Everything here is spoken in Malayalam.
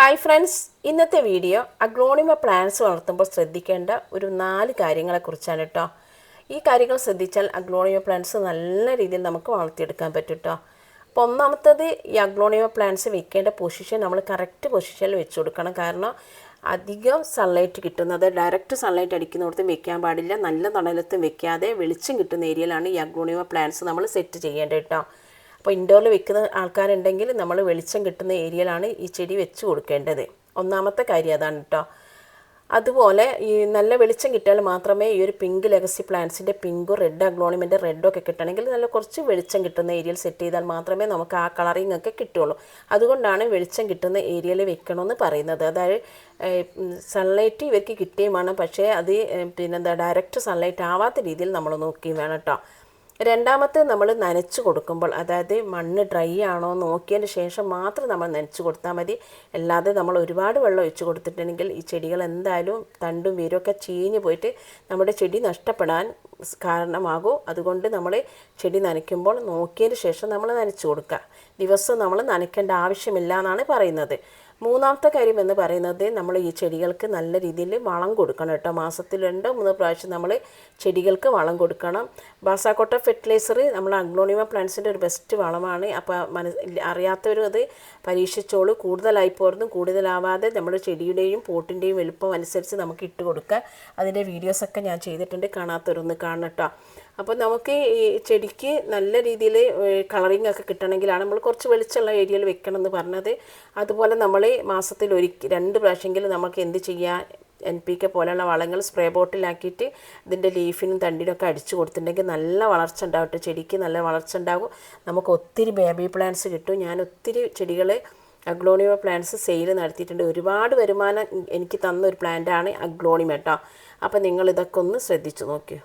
ഹായ് ഫ്രണ്ട്സ് ഇന്നത്തെ വീഡിയോ അഗ്ലോണിമ പ്ലാന്റ്സ് വളർത്തുമ്പോൾ ശ്രദ്ധിക്കേണ്ട ഒരു നാല് കാര്യങ്ങളെക്കുറിച്ചാണ് കേട്ടോ ഈ കാര്യങ്ങൾ ശ്രദ്ധിച്ചാൽ അഗ്ലോണിമ പ്ലാന്റ്സ് നല്ല രീതിയിൽ നമുക്ക് വളർത്തിയെടുക്കാൻ പറ്റും കേട്ടോ അപ്പോൾ ഒന്നാമത്തത് ഈ അഗ്ലോണിമ പ്ലാന്റ്സ് വെക്കേണ്ട പൊസിഷൻ നമ്മൾ കറക്റ്റ് പൊസിഷനിൽ വെച്ച് കൊടുക്കണം. കാരണം അധികം സൺലൈറ്റ് കിട്ടുന്നത് ഡയറക്റ്റ് സൺലൈറ്റ് അടിക്കുന്നിടത്തും വെക്കാൻ പാടില്ല. നല്ല തണലത്തും വെക്കാതെ വെളിച്ചം കിട്ടുന്ന ഏരിയയിലാണ് ഈ അഗ്ലോണിമ പ്ലാന്റ്സ് നമ്മൾ സെറ്റ് ചെയ്യേണ്ടത് കേട്ടോ അപ്പോൾ ഇൻഡോറിൽ വെക്കുന്ന ആൾക്കാരുണ്ടെങ്കിൽ നമ്മൾ വെളിച്ചം കിട്ടുന്ന ഏരിയയിലാണ് ഈ ചെടി വെച്ച് കൊടുക്കേണ്ടത്. ഒന്നാമത്തെ കാര്യം അതാണ് കേട്ടോ അതുപോലെ ഈ നല്ല വെളിച്ചം കിട്ടിയാൽ മാത്രമേ ഈ ഒരു പിങ്ക് ലെഗസി പ്ലാന്റ്സിന്റെ പിങ്കും റെഡ് അഗ്ലോണിമെന്റെ റെഡും ഒക്കെ കിട്ടണമെങ്കിൽ നല്ല കുറച്ച് വെളിച്ചം കിട്ടുന്ന ഏരിയയിൽ സെറ്റ് ചെയ്താൽ മാത്രമേ നമുക്ക് ആ കളറിങ് ഒക്കെ കിട്ടുള്ളൂ. അതുകൊണ്ടാണ് വെളിച്ചം കിട്ടുന്ന ഏരിയയിൽ വെക്കണമെന്ന് പറയുന്നത്. അതായത് സൺലൈറ്റ് ഇവർക്ക് കിട്ടുകയും വേണം. പക്ഷേ അത് പിന്നെന്താ ഡയറക്റ്റ് സൺലൈറ്റ് ആവാത്ത രീതിയിൽ നമ്മൾ നോക്കുകയും വേണം കേട്ടോ രണ്ടാമത്തെ നമ്മൾ നനച്ച് കൊടുക്കുമ്പോൾ അതായത് മണ്ണ് ഡ്രൈ ആണോ നോക്കിയതിന് ശേഷം മാത്രം നമ്മൾ നനച്ച് കൊടുത്താൽ മതി. അല്ലാതെ നമ്മൾ ഒരുപാട് വെള്ളം ഒഴിച്ച് കൊടുത്തിട്ടുണ്ടെങ്കിൽ ഈ ചെടികൾ എന്തായാലും തണ്ടും വേരൊക്കെ ചീഞ്ഞ് പോയിട്ട് നമ്മുടെ ചെടി നഷ്ടപ്പെടാൻ കാരണമാകും. അതുകൊണ്ട് നമ്മൾ ചെടി നനയ്ക്കുമ്പോൾ നോക്കിയതിന് ശേഷം നമ്മൾ നനച്ച് കൊടുക്കുക. ദിവസം നമ്മൾ നനയ്ക്കേണ്ട ആവശ്യമില്ല എന്നാണ് പറയുന്നത്. മൂന്നാമത്തെ കാര്യം എന്ന് പറയുന്നത് നമ്മൾ ഈ ചെടികൾക്ക് നല്ല രീതിയിൽ വളം കൊടുക്കണം കേട്ടോ. മാസത്തിൽ രണ്ടോ മൂന്നോ പ്രാവശ്യം നമ്മൾ ചെടികൾക്ക് വളം കൊടുക്കണം. ബാസാക്കോട്ട ഫെർട്ടിലൈസർ നമ്മൾ അഗ്ലോണിമ പ്ലാന്റ്സിന്റെ ഒരു ബെസ്റ്റ് വളമാണ്. അപ്പോൾ മനസ് അറിയാത്തവരും അത് പരീക്ഷിച്ചോളൂ. കൂടുതലായി പോരുന്നു കൂടുതലാവാതെ നമ്മൾ ചെടിയുടെയും പോട്ടിന്റെയും വലുപ്പം അനുസരിച്ച് നമുക്ക് ഇട്ട് കൊടുക്കുക അതിന്റെ വീഡിയോസൊക്കെ ഞാൻ ചെയ്തിട്ടുണ്ട്. കാണാത്തവരൊന്ന് കാണട്ടോ അപ്പോൾ നമുക്ക് ഈ ചെടിക്ക് നല്ല രീതിയിൽ കളറിങ് ഒക്കെ കിട്ടണമെങ്കിലാണ് നമ്മൾ കുറച്ച് വെളിച്ചമുള്ള ഏരിയയിൽ വെക്കണം എന്ന് പറഞ്ഞത്. അതുപോലെ നമ്മൾ മാസത്തിൽ ഒരിക്കൽ രണ്ട് പ്രാവശ്യമെങ്കിലും നമുക്ക് എന്ത് ചെയ്യാൻ എൻ പി കെ പോലെയുള്ള വളങ്ങൾ സ്പ്രേ ബോട്ടിലാക്കിയിട്ട് ഇതിന്റെ ലീഫിനും തണ്ടിനും ഒക്കെ അടിച്ചു കൊടുത്തിട്ടുണ്ടെങ്കിൽ നല്ല വളർച്ച ഉണ്ടാവും ചെടിക്ക് നല്ല വളർച്ച ഉണ്ടാകും. നമുക്ക് ഒത്തിരി ബേബി പ്ലാന്റ്സ് കിട്ടും. ഞാൻ ഒത്തിരി ചെടികൾ അഗ്ലോണിമ പ്ലാന്റ്സ് സെയിൽ നടത്തിയിട്ടുണ്ട്. ഒരുപാട് വരുമാനം എനിക്ക് തന്ന ഒരു പ്ലാന്റാണ് അഗ്ലോണിമ കേട്ടോ അപ്പോൾ നിങ്ങൾ ഇതൊക്കെ ഒന്ന് ശ്രദ്ധിച്ചു നോക്കിയോ